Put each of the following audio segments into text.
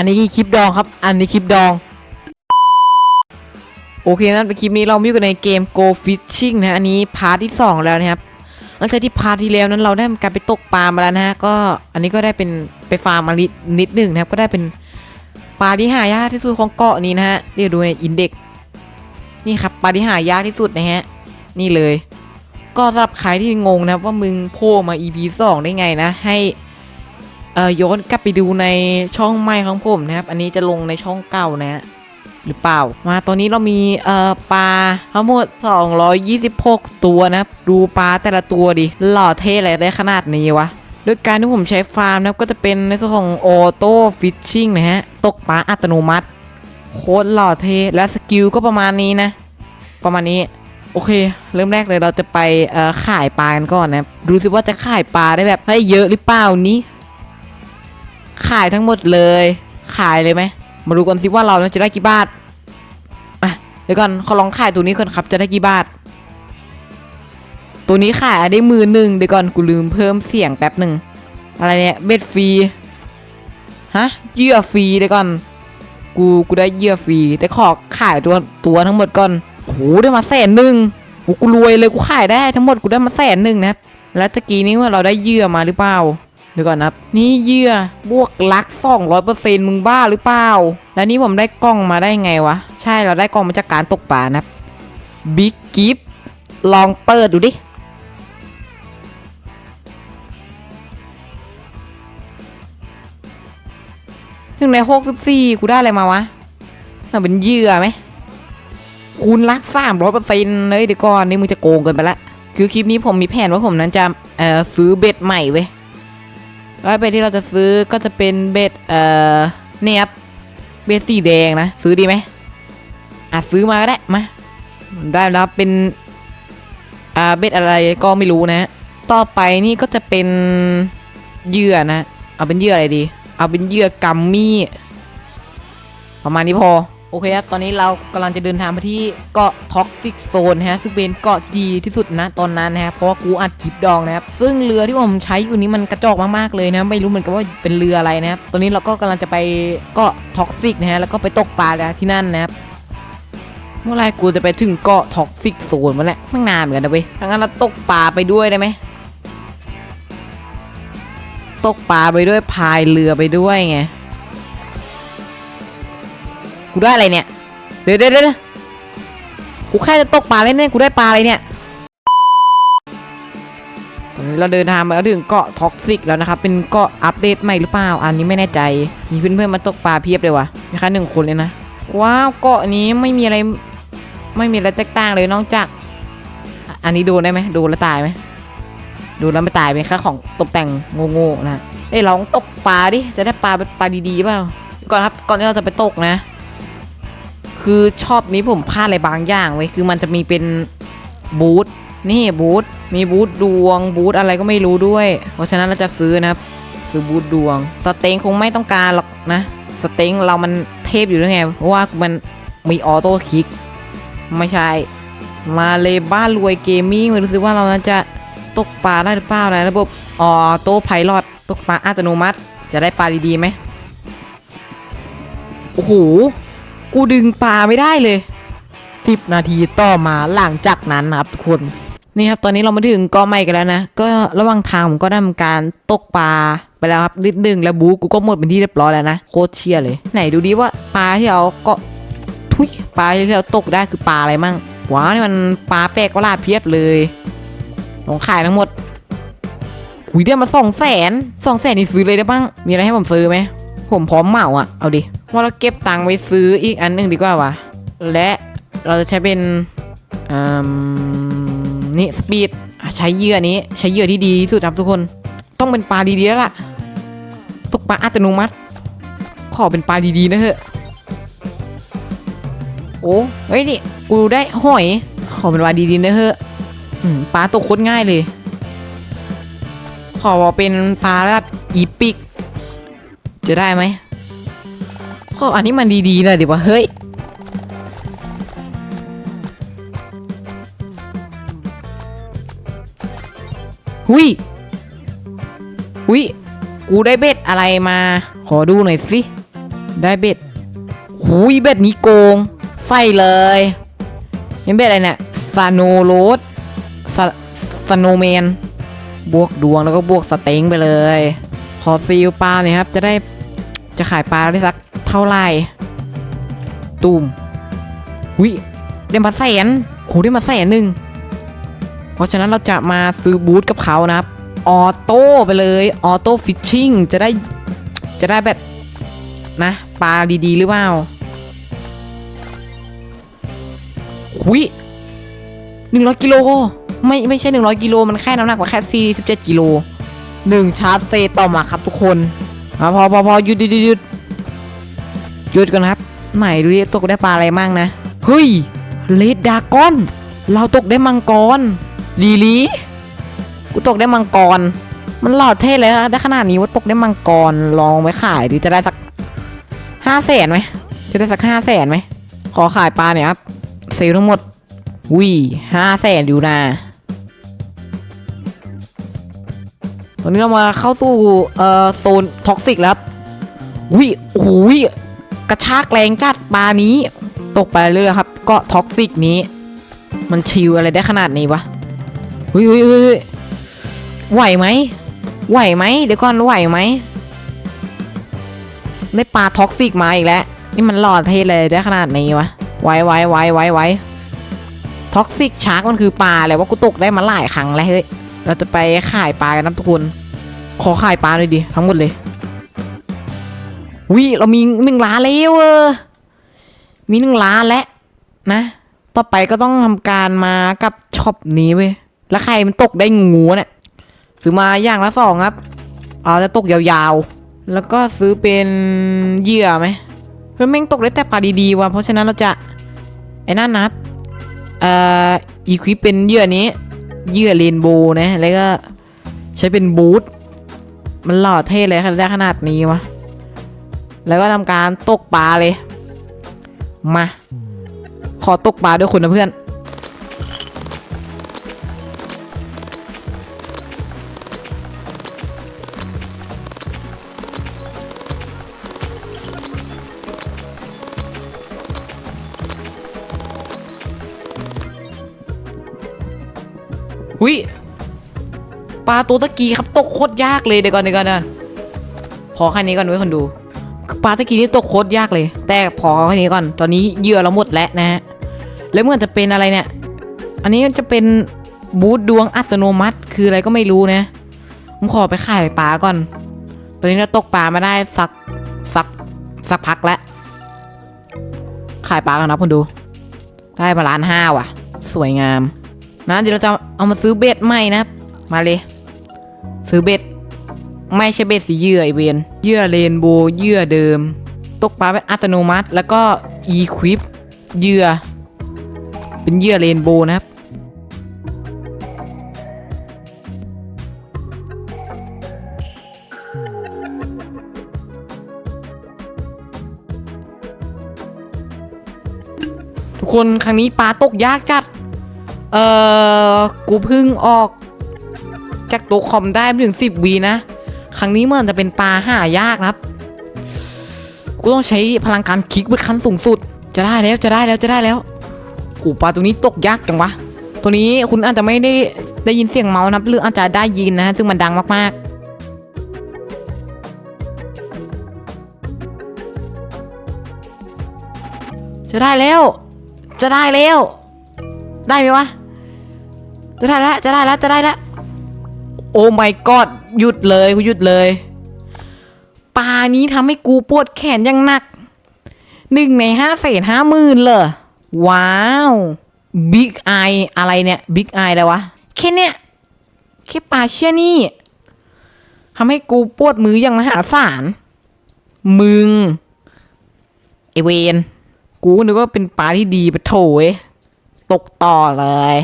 อันนี้คลิปดองครับ อันนี้คลิปดอง โอเคนั้นเป็นคลิปนี้เราอยู่กันในเกม Go Fishing นะอันนี้พาร์ทที่ 2 แล้วนะครับหลังจากที่พาร์ทที่แล้วนั้นเราได้ทำการไปตกปลามาแล้วนะฮะก็อันนี้ก็ได้เป็นไปฟาร์มมานิดนิดหนึ่งนะครับก็ได้เป็นปลาที่หายากที่สุดของเกาะนี้นะฮะเดี๋ยวดูในอินเด็กนี่ครับปลาที่หายากที่สุดนะฮะนี่เลย ก็สำหรับใครที่งงนะว่ามึงโผล่มา EP 2 ได้ไงนะให้ เอ่อย้อนกลับไปดูในช่องใหม่ของผมนะครับ อันนี้จะลงในช่องเก่านะฮะหรือเปล่า มาตอนนี้เรามีเอ่อปลาทั้งหมด 226 ตัวนะครับดูปลาแต่ละตัวดิ หล่อเท่อะไรได้ขนาดนี้วะโดยการที่ผมใช้ฟาร์มนะครับก็จะเป็นในส่วนของออโต้ฟิชชิ่งนะฮะ ตกปลาอัตโนมัติ โคตรหล่อเท่และสกิลก็ประมาณนี้นะ ประมาณนี้โอเค เริ่มแรกเลยเราจะไปเออขายปลากันก่อนนะครับดูสิว่าจะขายปลาได้แบบได้เยอะหรือเปล่านี้ ขายทั้งหมดเลย ขายเลยไหม มาดูกันสิว่าเราจะได้กี่บาทอะเดี๋ยวก่อนเขาลองขายตัวนี้ก่อนครับ จะได้กี่บาท ตัวนี้ขายได้มือหนึ่งเดี๋ยวก่อนกูลืมเพิ่มเสียงแป๊บหนึ่ง อะไรเนี่ยเบ็ดฟรี ฮะเยื่อฟรีเดี๋ยวก่อน กูกูได้เยื่อฟรีแต่ขอขายตัวตัวทั้งหมดก่อนโหได้มาแสนหนึ่งกูรวยเลยกูขายได้ทั้งหมดกูได้มาแสนหนึ่งนะ แล้วตะกี้นี้ว่าเราได้เยื่อมาหรือเปล่า ดี๋ยวก่อนนะนี่เหยื่อบวกลักสองร้อยเปอร์เซ็นต์มึงบ้าหรือเปล่า แล้วนี่ผมได้กล้องมาได้ไงวะ ใช่เราได้กล้องมาจากการตกปลานะครับบิ๊กกิฟลองเปิดดูดิ หนึ่งในหกสิบสี่กูได้อะไรมาวะมันเป็นเหยื่อไหมคูณลักสามร้อยเปอร์เซ็นต์เลยเดี๋ยวก่อนนี่มึงจะโกงเกินไปละ คือคลิปนี้ผมมีแผนว่าผมนั้นจะเอ่อซื้อเบ็ดใหม่เว้ย แล้วเบ็ดที่เราจะซื้อก็จะเป็นเบ็ดเอ่อเนี่ยครับเบ็ดสีแดงนะ ซื้อดีไหมอะซื้อมาก็ได้มาได้แล้วเป็นอ่าเบ็ดอะไรก็ไม่รู้นะ ต่อไปนี่ก็จะเป็นเหยื่อนะ เอาเป็นเหยื่ออะไรดี เอาเป็นเหยื่อกัมมี่ประมาณนี้พอ โอเคครับ ตอนนี้เรากำลังจะเดินทางไปที่เกาะท็อกซิกโซนฮะ ซึ่งเป็นเกาะดีที่สุดนะตอนนั้นนะครับ เพราะว่ากูอัดคลิปดองนะครับ ซึ่งเรือที่ผมใช้อยู่นี้มันกระจอกมากๆเลยนะ ไม่รู้เหมือนกันว่าเป็นเรืออะไรนะครับ ตอนนี้เราก็กำลังจะไปเกาะท็อกซิกนะฮะ แล้วก็ไปตกปลาที่นั่นนะครับ เมื่อไรกูจะไปถึงเกาะท็อกซิกโซนมันแหละไม่นานเหมือนกันนะเว้ยถ้างั้นเราตกปลาไปด้วยได้ไหม ตกปลาไปด้วยพายเรือไปด้วยไง กูได้อะไรเนี่ย เดี๋ยวเดี๋ยวเดี๋ยวกูแค่จะตกปลาเล่นเนี่ยกูได้ปลาอะไรเนี่ยตอนนี้เราเดินทางมาถึงเกาะท็อกซิกแล้วนะครับ เป็นเกาะอัปเดตใหม่หรือเปล่า อันนี้ไม่แน่ใจ มีเพื่อนๆมาตกปลาเพียบเลยวะมีแค่หนึ่งคนเลยนะ ว้าวเกาะนี้ไม่มีอะไร ไม่มีอะไรแตกต่างเลยนอกจาก อันนี้ดนได้ไหมดนแล้วตายไหมดนแล้วไม่ตายเป็นแค่ของตกแต่งโง่ๆนะเอ้ยลองตกปลาดิ จะได้ปลาปลาดีๆเปล่าวก่อนครับ ก่อนที่เราจะไปตกนะ คือชอบมีผมพลาดอะไรบางอย่างไว้คือมันจะมีเป็นบูธนี่บูธมีบูธดวงบูธอะไรก็ไม่รู้ด้วย เพราะฉะนั้นเราจะซื้อนะครับซื้อบูธดวง สเต็งคงไม่ต้องการหรอกนะสเต็งเรามันเทพอยู่แล้วไง เพราะว่ามันมีออโต้คลิก ไม่ใช่ มาเลยบ้านรวยเกมมิ่งไม่รู้สึกว่าเราจะตกปลาได้หรือเปล่านะระบบออโต้ไพลอตตกปลาอัตโนมัติ จะได้ปลาดีๆไหมโอ้โห กูดึงปลาไม่ได้เลย 10 นาทีต่อมาหลังจากนั้นนะครับทุกคนนี่ครับตอนนี้เรามาถึงกาะใหม่กันแล้วนะ ก็ระหว่างทางผมก็ได้ทำการตกปลาไปแล้วครับนิดนึงแล้วบูกูก็หมดเป็นที่เรียบร้อยแล้วนะโคตรเชียเลย ไหนดูดิว่าปลาที่เรากาะทุยปลาที่เราตกได้คือปลาอะไรมั่งว้าวนี่มันปลาแปลกประหลาดเพียบเลยลองขายทั้งหมดหุยได้มาสองแสนสองแสนนี่ซื้อเลยได้บ้างมีอะไรให้ผมซื้อไหมผมพร้อมเหมาอะเอาดิ ว่าเราเก็บตังค์ไว้ซื้ออีกอันหนึ่งดีกว่าวะ และเราจะใช้เป็นนี่สปีดใช้เหยื่อนี้ใช้เหยื่อที่ดีที่สุดครับทุกคน ต้องเป็นปลาดีๆแล้วล่ะตกปลาอัตโนมัติ ขอเป็นปลาดีๆนะเถอะโอ้เฮ้ยนี่กูได้หอย ขอเป็นปลาดีๆนะเถอะปลาตกโคตรง่ายเลย ขอเป็นปลาระดับอีปิกจะได้ไหม ขออันนี้มันดีๆหน่อยดิวะเฮ้ยหุยหุยกูได้เบ็ดอะไรมา ขอดูหน่อยสิ ได้เบ็ดหูยเบ็ดนี้โกงใส่เลยนี่เบ็ดอะไรเนี่ยซาโนโรสซาโนแมน บวกดวงแล้วก็บวกสเต็งไปเลย ขอซีลปลาเนี่ยครับ จะได้จะขายปลาได้สัก เท่าไหร่ตูมวิได้มาแสนโหได้มาแสนหนึ่งเพราะฉะนั้นเราจะมาซื้อบูธกับเขานะครับออโต้ไปเลยออโต้ฟิชชิ่งจะได้จะได้แบบนะปลาดีๆ หรือเปล่าหุยหนึ่งร้อยกิโลไม่ไม่ใช่หนึ่งร้อยกิโลมันแค่น้ำหนักกว่าแค่สี่สิบเจ็ดกิโลหนึ่งชาร์จเซต่อมาครับทุกคนอะพอพอพอหยุดหยุดหยุด หยุดหยุดกันครับไหนดูดิตกได้ปลาอะไรมั่งนะเฮ้ยเลดดากอน เราตกได้มังกรลีลีกูตกได้มังกร มันหล่อเท่เลยนะได้ขนาดนี้ว่าตกได้มังกรลองไว้ขายดีจะได้สักห้าแสนไหมจะได้สักห้าแสนไหมขอขายปลาเนี่ยครับเซลทั้งหมดวีห้าแสนอยู่นะตอนนี้เรามาเข้าสู่เอ่อโซนท็อกซิกแล้วครับวิโอ้โหวิ กระชากแรงจัดปลานี้ ตกไปเรื่อยครับก็ท็อกซิกนี้ มันชิวอะไรได้ขนาดนี้วะเฮ้ยเฮ้ยเฮ้ยไหวไหมไหวไหมเดี๋ยวก่อนไหวไหมได้ปลาท็อกซิกมาอีกแล้วนี่มันหลอดเทเลยได้ขนาดนี้วะไหวไหวไหวไหวไหวท็อกซิกชาร์กมันคือปลาอะไรว่ากูตกได้มาหลายครั้งแล้วเฮ้ยเราจะไปขายปลากันนะทุกคน ขอขายปลาเลยดิทั้งหมดเลย วิเรามีหนึ่งล้านแล้วเออมีหนึ่งล้านแล้วนะ ต่อไปก็ต้องทำการมากับช็อปนี้เว้ยแล้วใครมันตกได้งูเนี่ยซื้อมาอย่างละสองครับเอาจะตกยาวๆ แล้วก็ซื้อเป็นเหยื่อไหมเพื่อแม่งตกได้แต่ปลาดีๆว่ะเพราะฉะนั้นเราจะไอ้นั่นนะครับเอ่ออีควิปเป็นเหยื่อนี้เหยื่อเรนโบว์นะแล้วก็ใช้เป็นบูทมันหล่อเท่เลยได้ขนาดนี้วะ แล้วก็ทำการตกปลาเลย มา ขอตกปลาด้วยคุณนะเพื่อนหุยปลาตัวตะกี้ครับตกโคตรยากเลยเดี๋ยวก่อนเดี๋ยวก่อนนะพอแค่นี้ก่อนไว้คนดู ปลาตะกี้นี่ตกโคตรยากเลย แต่พอแค่นี้ก่อน ตอนนี้เหยื่อเราหมดแล้วนะฮะ แล้วเมื่อนจะเป็นอะไรเนี่ย อันนี้จะเป็นบูทดวงอัตโนมัติ คืออะไรก็ไม่รู้นะผมขอไปขายปลาก่อน ตอนนี้เราตกปลามาได้สักสักสักพักแล้วขายปลากันนะคนดู ได้มาล้านห้าว่ะ สวยงาม นะเดี๋ยวเราจะเอามาซื้อเบ็ดใหม่นะ มาเลย ซื้อเบ็ด ไม่ใช่เบ็ดสีเยื่อไอเวนเยื่อเรนโบว์เยื่อเดิม ตกปลาเป็นอัตโนมัติ แล้วก็อีควิปเยื่อ เป็นเยื่อเรนโบว์นะครับทุกคนครั้งนี้ปลาตกยากจัด เอ่อ กูเพิ่งออก จากตัวคอมได้ไม่ถึงสิบวีนะ ครั้งนี้มือนจะเป็นปลาหายากนะครับ กูต้องใช้พลังการคลิกเบิดขั้นสูงสุด จะได้แล้วจะได้แล้วจะได้แล้วโหปลาตัวนี้ตกยากจังวะ ตัวนี้คุณอาจจะไม่ได้ได้ยินเสียงเมาส์นะครับหรืออาจจะได้ยินนะฮะซึ่งมันดังมากๆจะได้แล้ว จะได้แล้ว ได้ไหมวะ จะได้แล้ว จะได้แล้ว จะได้แล้ว โอ้ my god หยุดเลยกูหยุดเลยปลานี้ทำให้กูปวดแขนอยังหนักหนึ่งในห้าเศษห้าหมื่นเลยว้าวบิ๊กไออะไรเนี่ยบิ๊กไออะไรวะแค่เนี้ยแค่ปลาเชี่ยนี่ทำให้กูปวดมืออย่างมหาศาลมึงไอเวนกูนึกว่าเป็นปลาที่ดีไปะโถยตกต่อเลย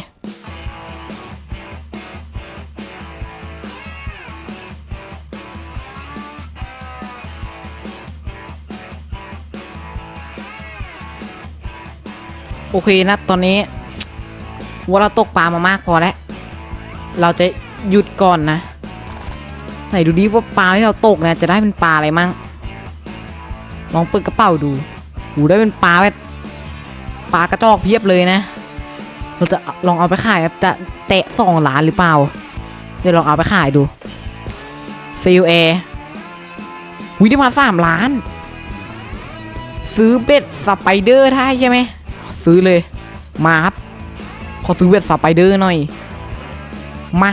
โอเคนะตอนนี้ว่าเราตกปลามามากพอแล้ว เราจะหยุดก่อนนะ ไหนดูดิว่าปลาที่เราตกเนี่ยจะได้เป็นปลาอะไรมั่งลองเปิดกระเป๋าดูหูได้เป็นปลาแบบปลากระจอกเพียบเลยนะ เราจะลองเอาไปขายครับจะแตะสองล้านหรือเปล่า เดี๋ยวลองเอาไปขายดูฟิลแอร์วิได้มาสามล้าน ซื้อเบ็ดสไปเดอร์ได้ใช่ไหม ซื้อเลย มาครับ ขอซื้อเบ็ดสไปเดอร์หน่อย มา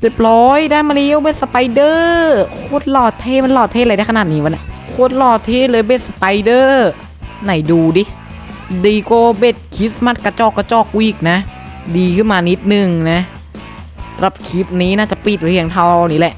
เรียบร้อยได้มาแล้วเบ็ดสไปเดอร์โคตรหล่อเท่มันหล่อเท่อะไรได้ขนาดนี้วะเนี่ยโคตรหล่อเท่เลยเบ็ดสไปเดอร์ไหนดูดิ ดีโกว่าเบ็ดคริสต์มาสกระจอกกระจอกวีกนะ ดีขึ้นมานิดนึงนะสำหรับคลิปนี้น่าจะปิดไว้เพียงเท่านี้แหละ